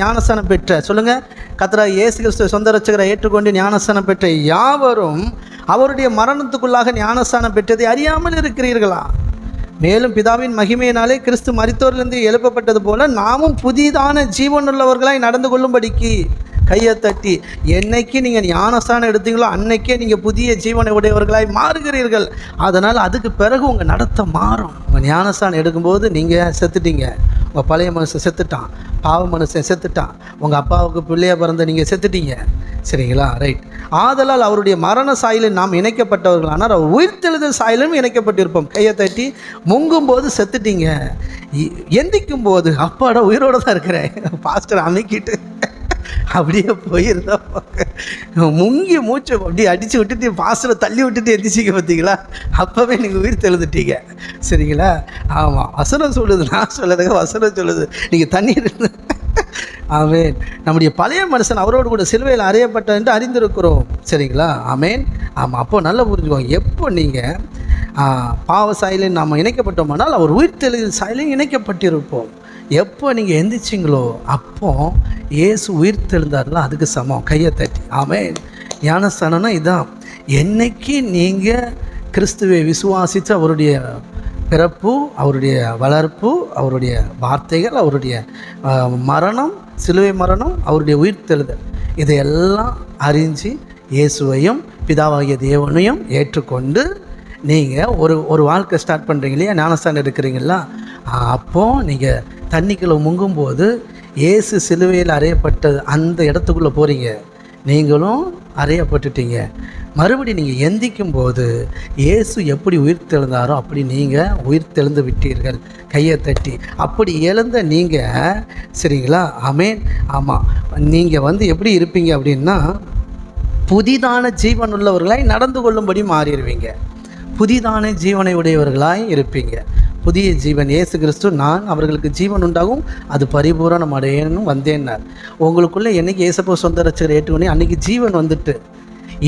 ஞானஸ்தானம் பெற்ற. சொல்லுங்க. கத்ரா இயேசு கிறிஸ்து சொந்த ரட்சகரை ஏற்றுக்கொண்டு ஞானஸ்தானம் பெற்ற யாவரும் அவருடைய மரணத்துக்குள்ளாக ஞானஸ்தானம் பெற்றதை அறியாமல் இருக்கிறீர்களா? மேலும் பிதாவின் மகிமையினாலே கிறிஸ்து மரித்தோரிலிருந்து எழுப்பப்பட்டது போல நாமும் புதிதான ஜீவனுள்ளவர்களாய் நடந்து கொள்ளும்படிக்கு கையை தட்டி என்னைக்கு நீங்கள் ஞானஸ்தானம் எடுத்தீங்களோ அன்னைக்கே நீங்கள் புதிய ஜீவனை உடையவர்களாய் மாறுகிறீர்கள். அதனால் அதுக்கு பிறகு உங்கள் நடத்த மாறும். உங்கள் ஞானஸ்தானம் எடுக்கும்போது நீங்கள் செத்துட்டீங்க. உங்கள் பழைய மனுஷன் செத்துட்டான். பாவ மனுஷன் செத்துட்டான். உங்கள் அப்பாவுக்கு பிள்ளைய பிறந்த நீங்கள் செத்துட்டீங்க. சரிங்களா? ரைட் ஆதலால் அவருடைய மரண சாயலில் நாம் இணைக்கப்பட்டவர்களானால் அவர் உயிர்த்தெழுதல் சாயலும் இணைக்கப்பட்டிருப்போம். கையை தட்டி முங்கும் போது செத்துட்டீங்க. இ- எந்திக்கும் போது அப்பாடா உயிரோட தான் இருக்கிறேன். பாஸ்டர் அமைக்கிட்டு. அப்படியே போயிருந்தோம் முங்கி மூச்சை அப்படியே அடித்து விட்டுட்டு பாஸ்டரை தள்ளி விட்டுட்டு எந்திரிச்சிக்க பார்த்தீங்களா? அப்போவே நீங்கள் உயிர் தெழுந்துட்டீங்க. சரிங்களா? ஆமாம் வசனம் சொல்லுது. நான் சொல்லதுங்க வசனம் சொல்லுது. நீங்கள் தண்ணீர் ஆமேன். நம்முடைய பழைய மனுஷன் அவரோடு கூட சிலுவையில் அறியப்பட்ட என்று அறிந்திருக்கிறோம். சரிங்களா? ஆமேன். ஆமாம் அப்போ நல்லா புரிஞ்சுக்கோங்க. எப்போ நீங்கள் பாவ சாயலில் நாம் இணைக்கப்பட்டோமானால் அவர் உயிர் தெளிவு சாயலையும் இணைக்கப்பட்டிருப்போம். எப்போ நீங்கள் எந்திரிச்சிங்களோ அப்போ ஏசு உயிர் தெழுந்தார்ல அதுக்கு சமம் கையை தட்டி. ஆமேன். ஞானஸ்தானம்னா இதுதான் என்னைக்கு நீங்கள் கிறிஸ்துவை விசுவாசித்து அவருடைய பிறப்பு அவருடைய வளர்ப்பு அவருடைய வார்த்தைகள் அவருடைய மரணம் சிலுவை மரணம் அவருடைய உயிர்த்தெழுதல் இதையெல்லாம் அறிஞ்சு இயேசுவையும் பிதாவாகிய தேவனையும் ஏற்றுக்கொண்டு நீங்கள் ஒரு ஒரு வாழ்க்கை ஸ்டார்ட் பண்ணுறீங்க இல்லையா? ஞானஸ்தானம் எடுக்கிறீங்களா அப்போது நீங்கள் தண்ணிக்குள்ளே முங்கும்போது இயேசு சிலுவையில் அறையப்பட்டது அந்த இடத்துக்குள்ளே போகிறீங்க நீங்களும் அறையப்பட்டுட்டீங்க. மறுபடி நீங்கள் எந்திக்கும் போது இயேசு எப்படி உயிர் தெழுந்தாரோ அப்படி நீங்கள் உயிர் தெழுந்து விட்டீர்கள். கையை தட்டி. அப்படி எழுந்த நீங்கள் சரிங்களா? அமேன் ஆமாம் நீங்கள் வந்து எப்படி இருப்பீங்க அப்படின்னா புதிதான ஜீவன் உள்ளவர்களாய் நடந்து கொள்ளும்படி மாறிடுவீங்க. புதிதான ஜீவனை உடையவர்களாய் இருப்பீங்க. புதிய ஜீவன் இயேசு கிறிஸ்து நான் அவர்களுக்கு ஜீவன் உண்டாகும் அது பரிபூரணம் அடையணும் வந்தேன்னார். உங்களுக்குள்ளே என்னைக்கு இயேசப்போ சொந்த ரச்சகரை ஏற்றுக்கொண்டே அன்றைக்கி ஜீவன் வந்துட்டு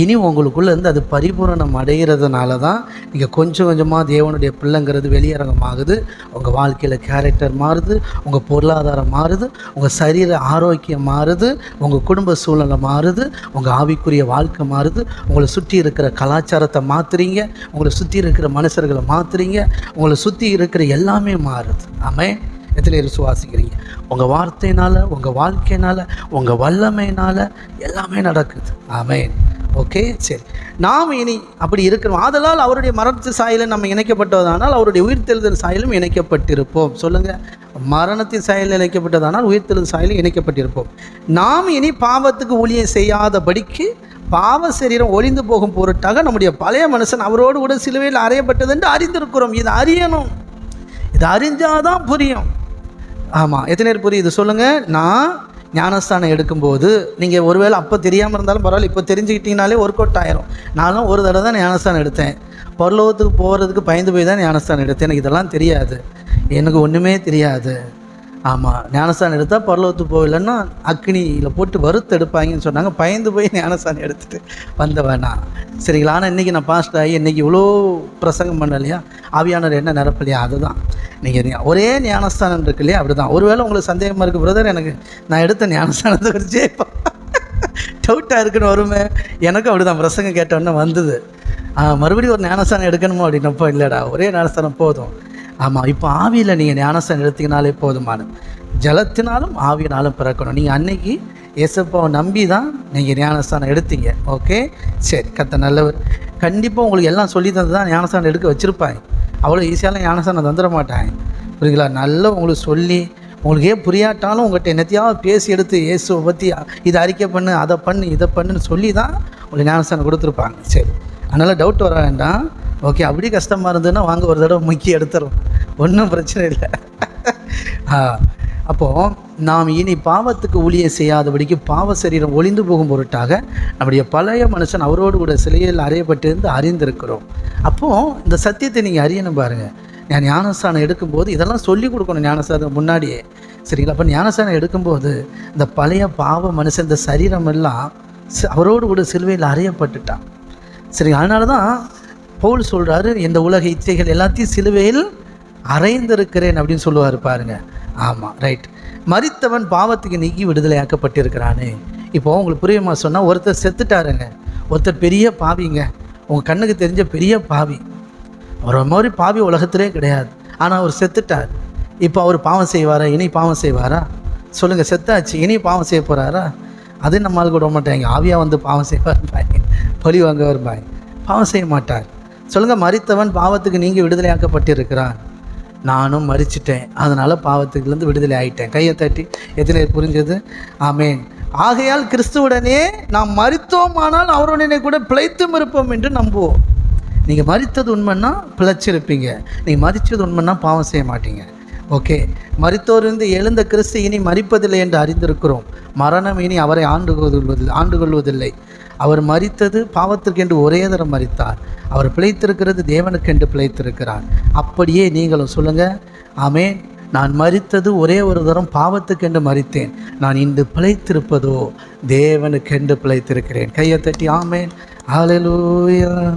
இனி உங்களுக்குள்ளே இருந்து அது பரிபூரணம் அடைகிறதுனால தான் நீங்கள் கொஞ்சம் கொஞ்சமாக தேவனுடைய பிள்ளைங்கிறது வெளியரங்கமாகுது. உங்கள் வாழ்க்கையில் கேரக்டர் மாறுது உங்கள் பொருளாதாரம் மாறுது உங்கள் சரீர ஆரோக்கியம் மாறுது உங்கள் குடும்ப சூழ்நிலை மாறுது உங்கள் ஆவிக்குரிய வாழ்க்கை மாறுது. உங்களை சுற்றி இருக்கிற கலாச்சாரத்தை மாற்றுறீங்க உங்களை சுற்றி இருக்கிற மனுஷர்களை மாற்றுறீங்க உங்களை சுற்றி இருக்கிற எல்லாமே மாறுது. ஆமே எத்தனை சுவாசிக்கிறீங்க உங்கள் வார்த்தையினால் உங்கள் வாழ்க்கையினால் உங்கள் வல்லமையினால் எல்லாமே நடக்குது. ஆமேன். ஓகே சரி. நாம் இனி அப்படி இருக்கிறோம். ஆதலால் அவருடைய மரணத்து சாயலில் நம்ம இணைக்கப்பட்டதானால் அவருடைய உயிர்த்தெழுதல் சாயலும் இணைக்கப்பட்டிருப்போம். சொல்லுங்கள் மரணத்தின் சாயலில் இணைக்கப்பட்டதானால் உயிர்த்தெழுதல் சாயலும் இணைக்கப்பட்டிருப்போம். நாம் இனி பாவத்துக்கு ஊழியம் செய்யாதபடிக்கு பாவ சரீரம் ஒளிந்து போகும் பொருட்டாக நம்முடைய பழைய மனுஷன் அவரோடு கூட சிலுவையில் அறையப்பட்டது என்று அறிந்திருக்கிறோம். இது அறியணும். இது அறிஞ்சாதான் புரியும். ஆமாம் எத்தனை பேர் புரியுது? சொல்லுங்கள் நான் ஞானஸ்தானம் எடுக்கும்போது நீங்கள் ஒருவேளை அப்போ தெரியாமல் இருந்தாலும் பரவாயில்ல இப்போ தெரிஞ்சுக்கிட்டீங்கனாலே ஒர்க் அவுட் ஆயிரும். நானும் ஒரு தடவை தான் ஞானஸ்தானம் எடுத்தேன். பரலோகத்துக்கு போகிறதுக்கு பயந்து போய் தான் ஞானஸ்தானம் எடுத்தேன். எனக்கு இதெல்லாம் தெரியாது. எனக்கு ஒன்றுமே தெரியாது. ஆமாம் ஞானஸ்தானம் எடுத்தால் பரலோகத்துக்கு போகலன்னா அக்னியில் போட்டு வறுத்து எடுப்பாங்கன்னு சொன்னாங்க. பயந்து போய் ஞானஸ்தானம் எடுத்துகிட்டு வந்தவன் சரிங்களா? ஆனால் இன்றைக்கி நான் பாஸ்ட் ஆகி இன்றைக்கி இவ்வளோ பிரசங்கம் பண்ணலையா? ஆவியானவர் என்ன நிரப்பலையா? அதுதான். நீங்கள் ஒரே ஞானஸ்தானம் இருக்கு இல்லையா? அப்படி தான் ஒருவேளை உங்களுக்கு சந்தேகமாக இருக்குது பிரதர் எனக்கு நான் எடுத்த ஞானஸ்தானத்தை வச்சே டவுட்டாக இருக்குன்னு வருமே. எனக்கும் அப்படி தான் பிரசங்கம் கேட்டோன்னே வந்தது. மறுபடியும் ஒரு ஞானஸ்தானம் எடுக்கணுமோ அப்படின்னப்போ இல்லைடா ஒரே ஞானஸ்தானம் போதும். ஆமாம் இப்போ ஆவியில் நீங்கள் ஞானஸ்தானம் எடுத்தீங்கனாலே போதுமானது ஜலத்தினாலும் ஆவியினாலும் பிறக்கணும். நீங்கள் அன்னைக்கு இயேசப்பாவை நம்பி தான் நீங்கள் ஞானஸ்தானம் எடுத்தீங்க. ஓகே? சரி கத்த நல்லவர். கண்டிப்பாக உங்களுக்கு எல்லாம் சொல்லி தந்து தான் ஞானஸ்தானம் எடுக்க வச்சுருப்பாங்க. அவ்வளோ ஈஸியாலாம் ஞானஸ்தானம் தந்துட மாட்டாங்க புரியுங்களா நல்லா உங்களுக்கு சொல்லி உங்களுக்கு ஏன் புரியாட்டாலும் உங்கள்கிட்ட என்னத்தையாவது பேசி எடுத்து இயேசுவை பற்றி இதை அறிக்கை பண்ணு அதை பண்ணு இதை பண்ணுன்னு சொல்லி தான் உங்களுக்கு ஞானஸ்தானம் கொடுத்துருப்பாங்க. சரி. அதனால் டவுட் வர வேண்டாம். ஓகே அப்படி கஷ்டமாக இருந்ததுன்னா வாங்க ஒரு தடவை முக்கி எடுத்துரும் ஒன்றும் பிரச்சனை இல்லை. ஆ அப்போது நாம் இனி பாவத்துக்கு ஊழிய செய்யாதபடிக்கு பாவ சரீரம் ஒளிந்து போகும் பொருட்டாக நம்முடைய பழைய மனுஷன் அவரோடு கூட சிலையில் அறையப்பட்டிருந்து அறிந்திருக்கிறோம். அப்போது இந்த சத்தியத்தை நீங்கள் அறியணும் பாருங்கள் நான் ஞானஸ்தானம் எடுக்கும்போது இதெல்லாம் சொல்லி கொடுக்கணும் ஞானஸ்தானம் முன்னாடியே. சரிங்களா? அப்போ ஞானஸ்தானம் எடுக்கும்போது இந்த பழைய பாவ மனுஷன் இந்த சரீரம் எல்லாம் அவரோடு கூட சிலுவையில் அறையப்பட்டுட்டான். சரி அதனால தான் பவுல் சொல்கிறாரு இந்த உலக இச்சைகள் எல்லாத்தையும் சிலுவையில் அறைந்திருக்கிறேன் அப்படின்னு சொல்லுவார் பாருங்க. ஆமாம் ரைட் மரித்தவன் பாவத்துக்கு நீக்கி விடுதலையாக்கப்பட்டிருக்கிறானே. இப்போ உங்களுக்கு புரியுமா சொன்னால் ஒருத்தர் செத்துட்டாருங்க. ஒருத்தர் பெரிய பாவிங்க. உங்கள் கண்ணுக்கு தெரிஞ்ச பெரிய பாவி. அவர் மாதிரி பாவி உலகத்திலே கிடையாது. ஆனால் அவர் செத்துட்டார். இப்போ அவர் பாவம் செய்வாரா? இனி பாவம் செய்வாரா? சொல்லுங்கள் செத்தாச்சு. இனி பாவம் செய்ய போகிறாரா அது நம்மளுக்கு விட மாட்டாங்க. ஆவியாக வந்து பாவம் செய்வார் பாய். பழி வாங்க வருபாய் பாவம் செய்ய மாட்டார். சொல்லுங்கள் மறித்தவன் பாவத்துக்கு நீங்கள் விடுதலையாக்கப்பட்டிருக்கிறான் நானும் மறிச்சிட்டேன். அதனால் பாவத்துக்குலேருந்து விடுதலை ஆகிட்டேன் கையை தட்டி எதிலே புரிஞ்சது. ஆமேன். ஆகையால் கிறிஸ்துவுடனே நாம் மறித்தோமானால் அவருடனே கூட பிழைத்தும் இருப்போம் என்று நம்புவோம். நீங்கள் மறித்தது உண்மைன்னா பிழைச்சிருப்பீங்க. நீங்கள் மறித்தது உண்மைன்னா பாவம் செய்ய மாட்டீங்க. ஓகே? மறித்தோரிருந்து எழுந்த கிறிஸ்து இனி மறிப்பதில்லை என்று அறிந்திருக்கிறோம். மரணம் இனி அவரை ஆண்டு கொள்வதில்லை ஆண்டு கொள்வதில்லை. அவர் மறித்தது பாவத்திற்கென்று ஒரே தரம் மறித்தார் அவர் பிழைத்திருக்கிறது தேவனுக்கென்று பிழைத்திருக்கிறார். அப்படியே நீங்களும் சொல்லுங்கள் ஆமேன். நான் மறித்தது ஒரே ஒரு தரம் பாவத்துக்கென்று மறித்தேன். நான் இன்று பிழைத்திருப்பதோ தேவனுக்கென்று பிழைத்திருக்கிறேன். கையை தட்டி ஆமேன். ஹalleluya.